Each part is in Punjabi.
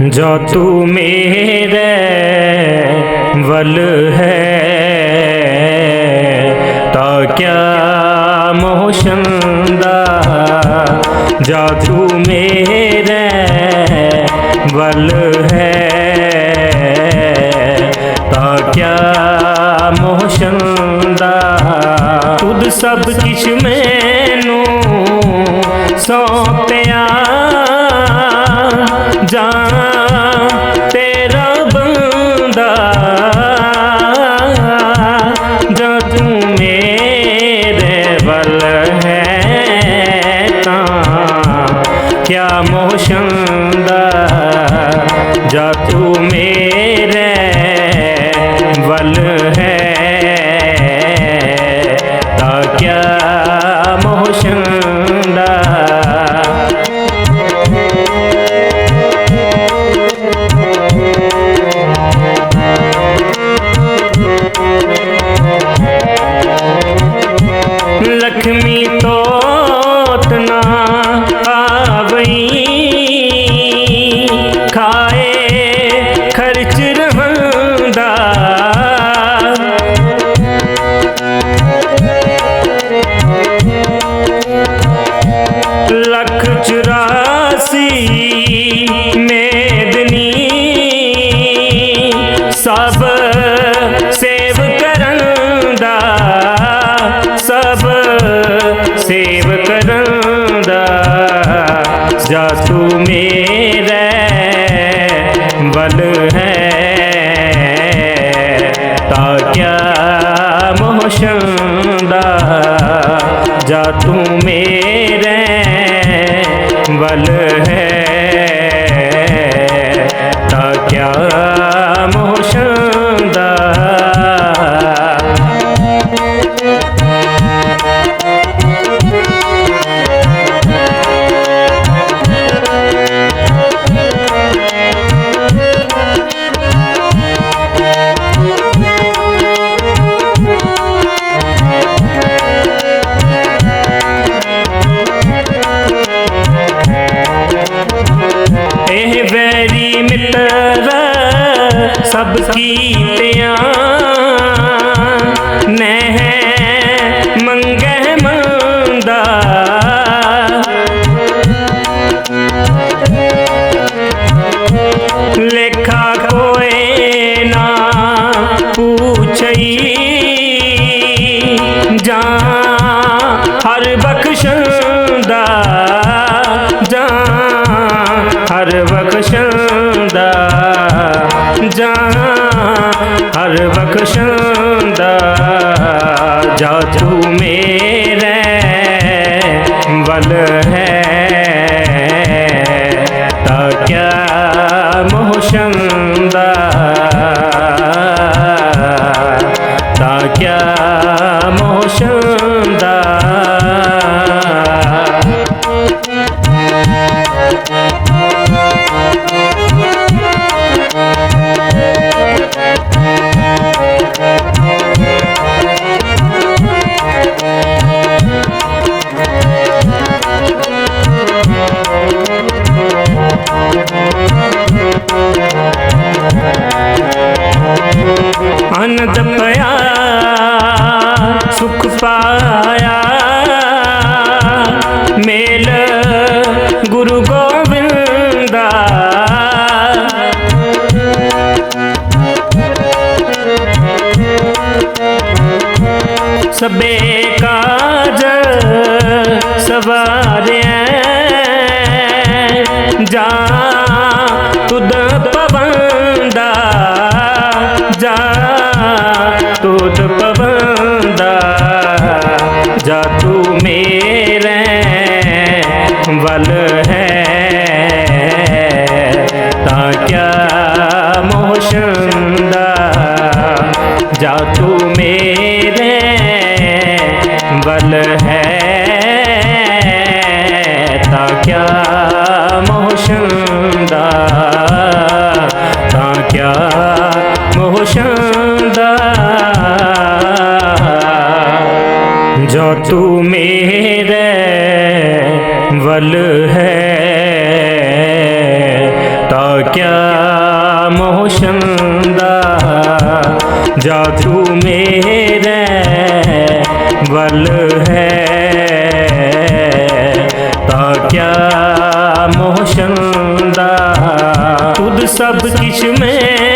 ਜੋ ਤੂੰ ਮੇਰੇ ਵੱਲ ਹੈ, ਤਾਂ ਕਿਆ ਮੋਸ਼ੰਦਾ ਜਾ ਤੂੰ ਮੇਰੇ ਵੱਲ ਹੈ, ਤਾਂ ਕਿਆ ਮੋਸ਼ੰਦਾ ਤੁਧ ਸਭ ਕਿਛ ਮੈਨੂੰ ਸੌਂਪਿਆ ਜਾਂ ਹਰ ਬਖਸ਼ੰਦਾ ਜਾ ਤੂੰ ਮੇਰੇ ਵੱਲ ਹੈ ਤਾਂ ਕਿਆ ਮੋਸ਼ੰਦਾ ਤਾਂ ਕਿਆ आनंद पया ਜਾ ਤੂੰ ਮੇਰੇ ਵੱਲ ਹੈ ਤਾਂ ਕਿਆ ਮੋਸ਼ੰਦਾ ਤਾਂ ਕਿਆ ਮੋਸ਼ੰਦਾ ਜੋ ਤੂੰ ਮੇਰੇ ਵੱਲ ਹੈ ਜਾ ਤੂੰ ਮੇਰੇ ਵੱਲ ਹੈ ਤਾਂ ਕਿਆ ਮੋਸ਼ੰਦਾ ਤੁਧ ਸਭ ਕਿਛ ਮੈਂ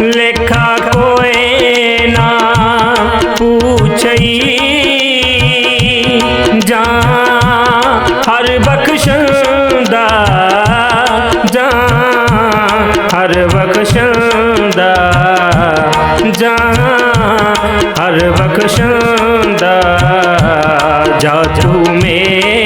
ਲੇਖਾ ਕੋਏ ਨਾ ਪੁੱਛਈ। ਜਾਂ ਹਰ ਬਖਸ਼ੰਦਾ, ਜਾਂ ਹਰ ਬਖਸ਼ੰਦਾ, ਜਾਂ ਹਰ ਬਖਸ਼ੰਦਾ। ਜਾ ਤੂੰ ਮੇਰੇ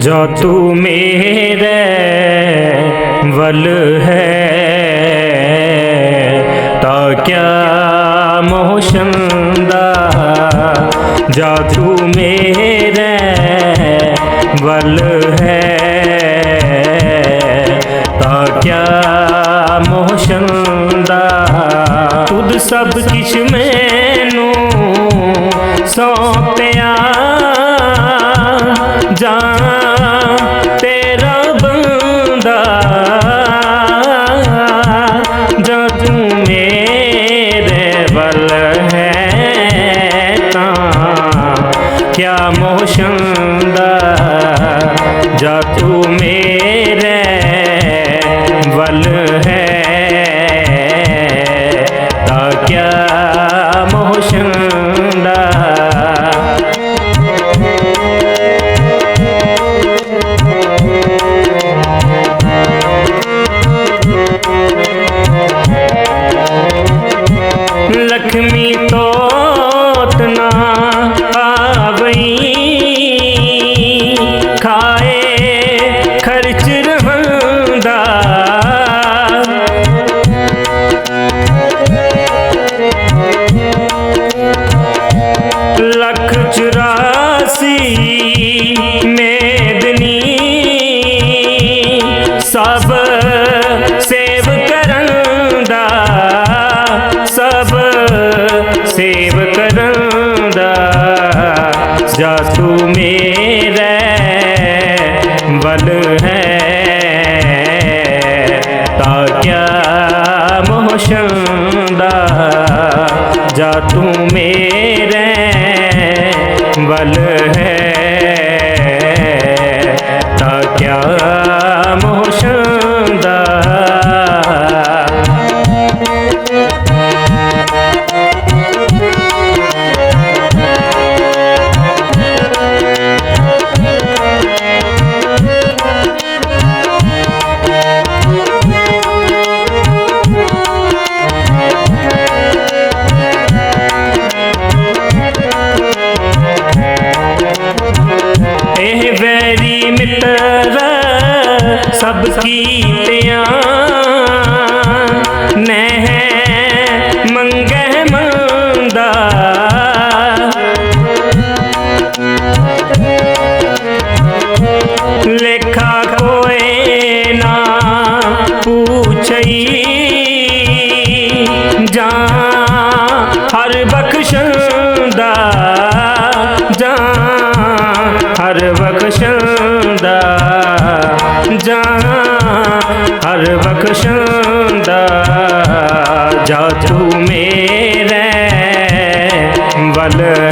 ਜੋ ਤੂੰ ਮੇਰੇ ਵਲ ਹੈ, ਤਾਂ ਕਿਆ ਮੋਹਸ਼ੰਦਾ ਜਾ ਤੂੰ ਮੇਰੇ ਵਲ ਹੈ, ਤਾਂ ਕਿਆ ਮੋਹਸ਼ੰਦਾ ਤੁਧ ਸਭ ਕਿਛ ਮੈਨੂੰ ਸੌਂਪੇ ਜਾ ਤੂੰ ਮੇਰੇ ਬਲ ਹੈ ਤਾਂ ਕਿਆ ਮੋਹਸ਼ੰਦਾ ਜਾ ਤੂੰ ਮੇਰੇ ਬਲ ਹੈ ਤਾਂ ਕਿਆ ਤਰ ਸਭ ਕੀ Yeah.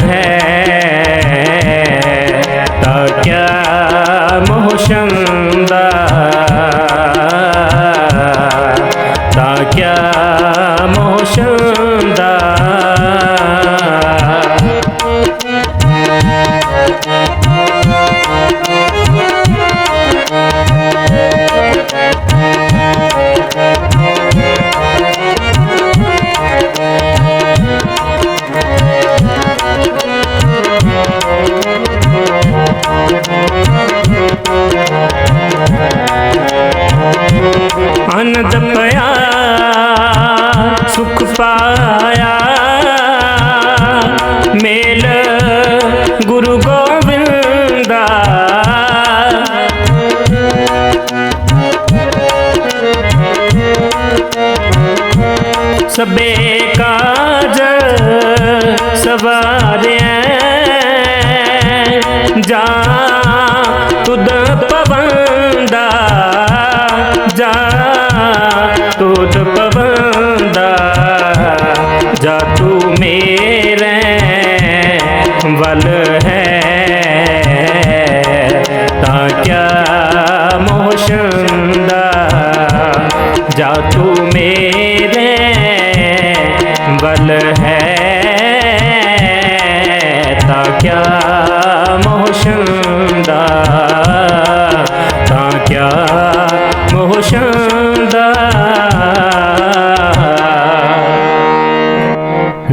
छबे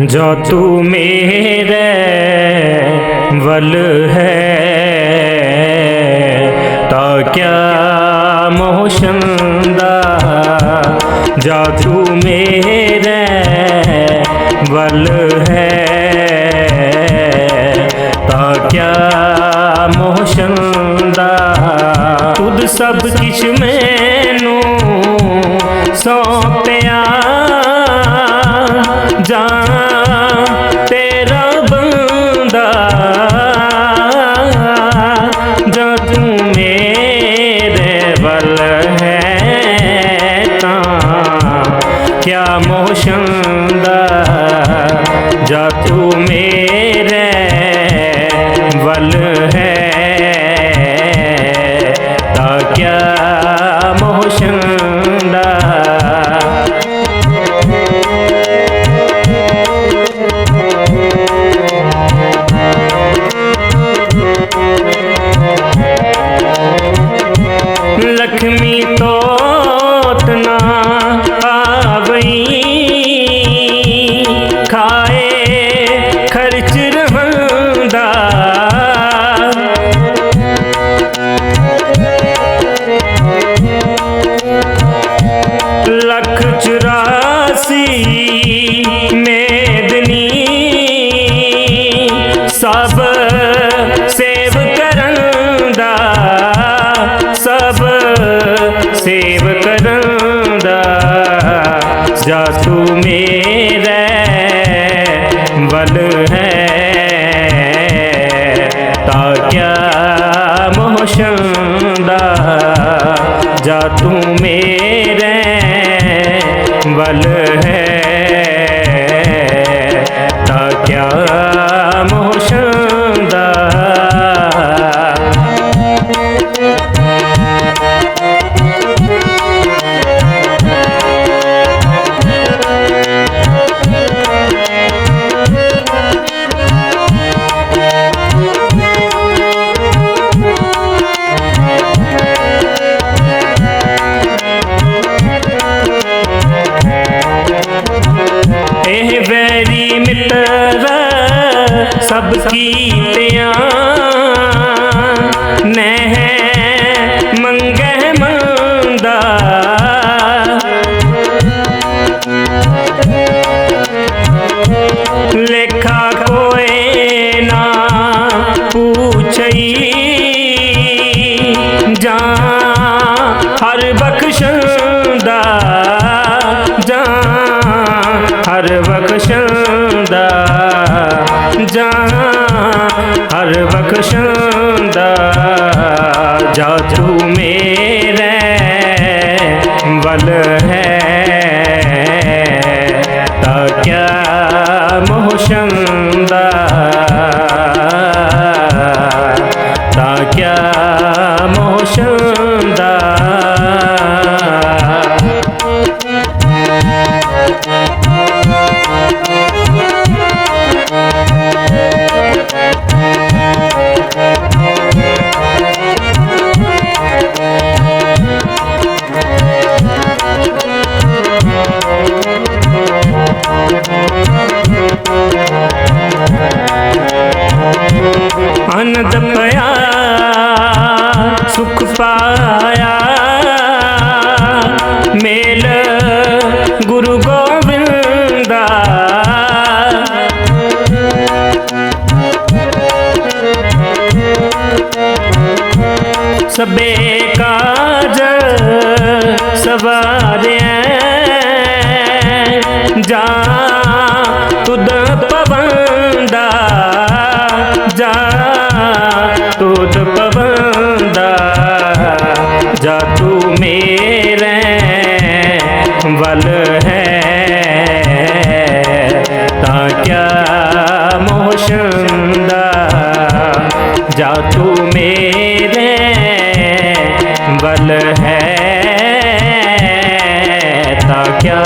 जो तू मेरे वल है तो क्या मोशंदा जा तू मेरे वल है तो क्या मोशंदा तुद सब किस मैनू सौंप ਬਲ ਹੈ ਤਾਂ ਕਿਆ ਮੋਸ਼ੰਦਾ ਜਾ ਤੂੰ ਬਖਸ਼ੰਦਾ ਜਾਂ ਹਰ ਬਖਸ਼ੰਦਾ ਜਾਂ ਹਰ ਬਖਸ਼ੰਦਾ ਜਾ ਤੂੰ ਮੇਰੇ ਵੱਲ ਹੈ। ਵੱਲ ਹੈ। ਤਾਂ ਕਿਆ ਮੋਸ਼ੰਦਾ ਜਾ ਤੂੰ ਮੇਰੇ ਵੱਲ ਹੈ। ਤਾਂ ਕਿਆ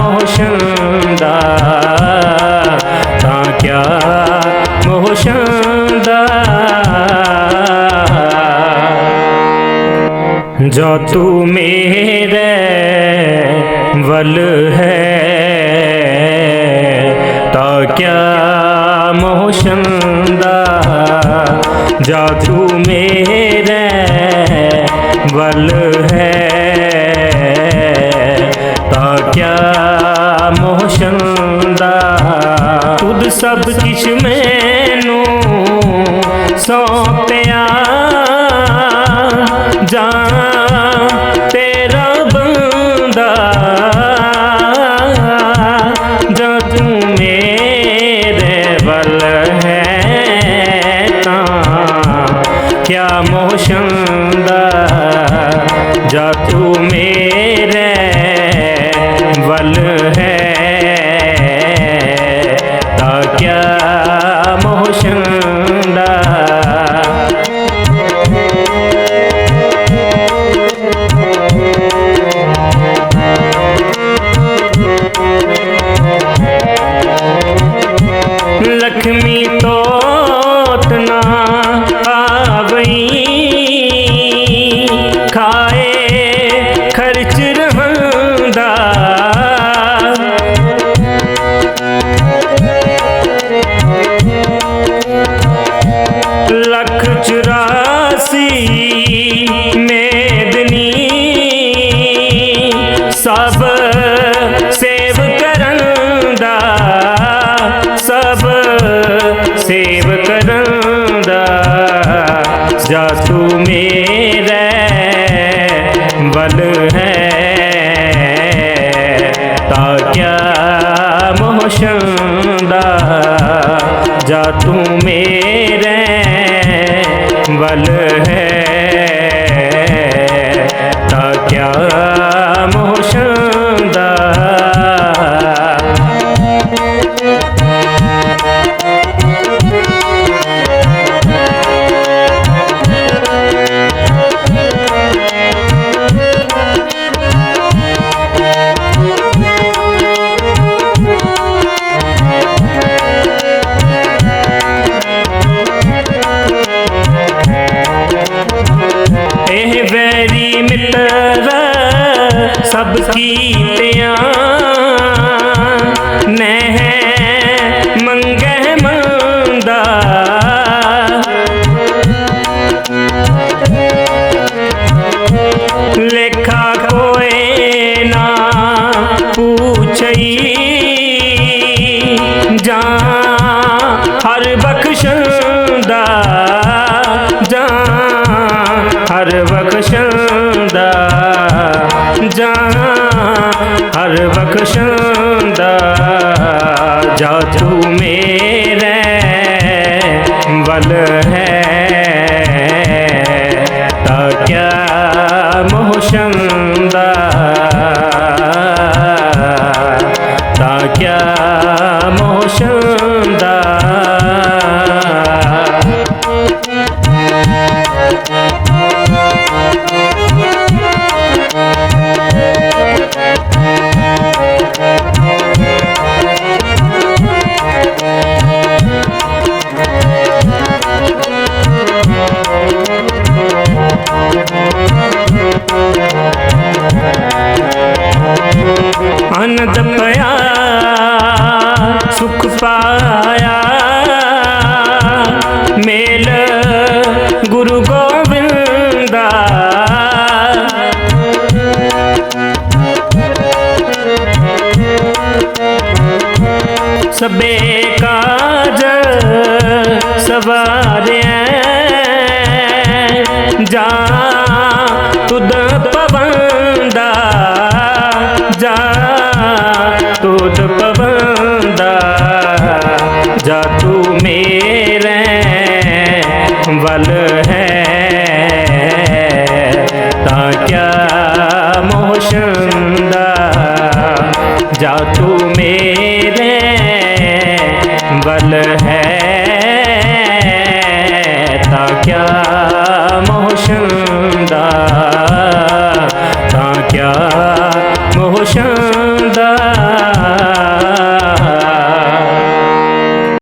ਮੋਸ਼ੰਦਾ ਤਾਂ ਕਿਆ ਮੋਸ਼ੰਦਾ ਜੋ ਤੂੰ ਮੇਰੇ ਵੱਲ ਹੈ ਤਾਂ ਕਿਆ ਮੋਸ਼ੰਦਾ ਜਾ ਤੂੰ ਮੇਰੇ ਵੱਲ ਹੈ? ਤਾਂ ਕਿਆ ਮੋਸ਼ੰਦਾ ਤੁਧ ਸਭ ਕਿਛ ਮੋਹਸ਼ੰਦਾ ਜਾ ਤੂੰ ਮੇਰੇ ਵੱਲ ਹੈ। করশো ਕਾਜ ਸਵਾਰਿਐ। ਜਾ ਤੁਦ ਪਵੰਦਾ, ਜਾ ਤੁਦ ਪਵੰਦਾ, ਜਾ ਤੂ ਮੇਰੇ ਵਲ ਹੈ। ਤਾਂ ਕਿਆ ਮੋਹਸ਼ੰਦਾ ਜਾ ਤੂ ਮੇਰੇ